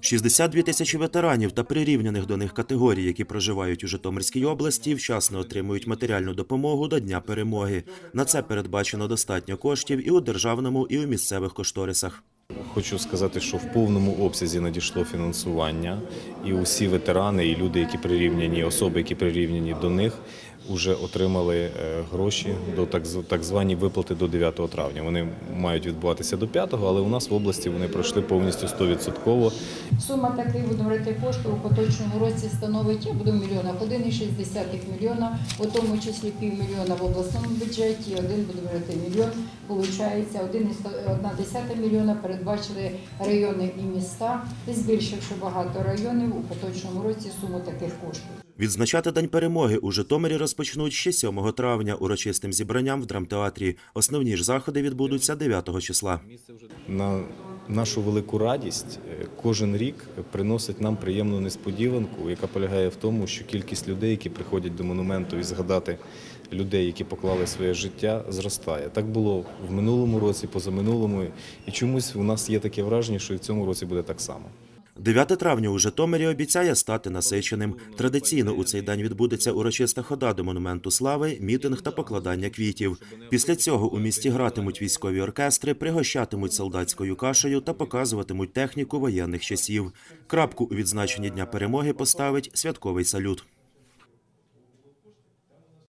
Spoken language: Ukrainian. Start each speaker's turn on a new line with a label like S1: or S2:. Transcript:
S1: 62 тисячі ветеранів та прирівняних до них категорій, які проживають у Житомирській області, вчасно отримують матеріальну допомогу до Дня перемоги. На це передбачено достатньо коштів і у державному, і у місцевих кошторисах.
S2: Хочу сказати, що в повному обсязі надійшло фінансування, і усі ветерани, і люди, які прирівняні, особи, які прирівняні до них, вже отримали е, гроші до так, звані виплати до 9 травня. Вони мають відбуватися до 5, але у нас в області вони пройшли повністю 100%.
S3: Сума таких будемо говорити коштів у поточному році становить я буду в мільйонах 1,6 мільйона, у тому числі півмільйона в обласному бюджеті, один буду говорити мільйон. Получається 1,1 мільйона передбачили райони і міста, і збільшивши багато районів у поточному році суму таких коштів.
S1: Відзначати День перемоги у Житомирі розпочнуть ще 7 травня урочистим зібранням в драмтеатрі. Основні ж заходи відбудуться 9 числа.
S2: На нашу велику радість е, кожен рік приносить нам приємну несподіванку, яка полягає в тому, що кількість людей, які приходять до монументу і згадати людей, які поклали своє життя, зростає. Так було в минулому році, позаминулому, і чомусь у нас є таке враження, що і в цьому році буде так само.
S1: 9 травня у Житомирі обіцяє стати насиченим. Традиційно у цей день відбудеться урочиста хода до монументу слави, мітинг та покладання квітів. Після цього у місті гратимуть військові оркестри, пригощатимуть солдатською кашею та показуватимуть техніку воєнних часів. Крапку у відзначенні дня перемоги поставить святковий салют.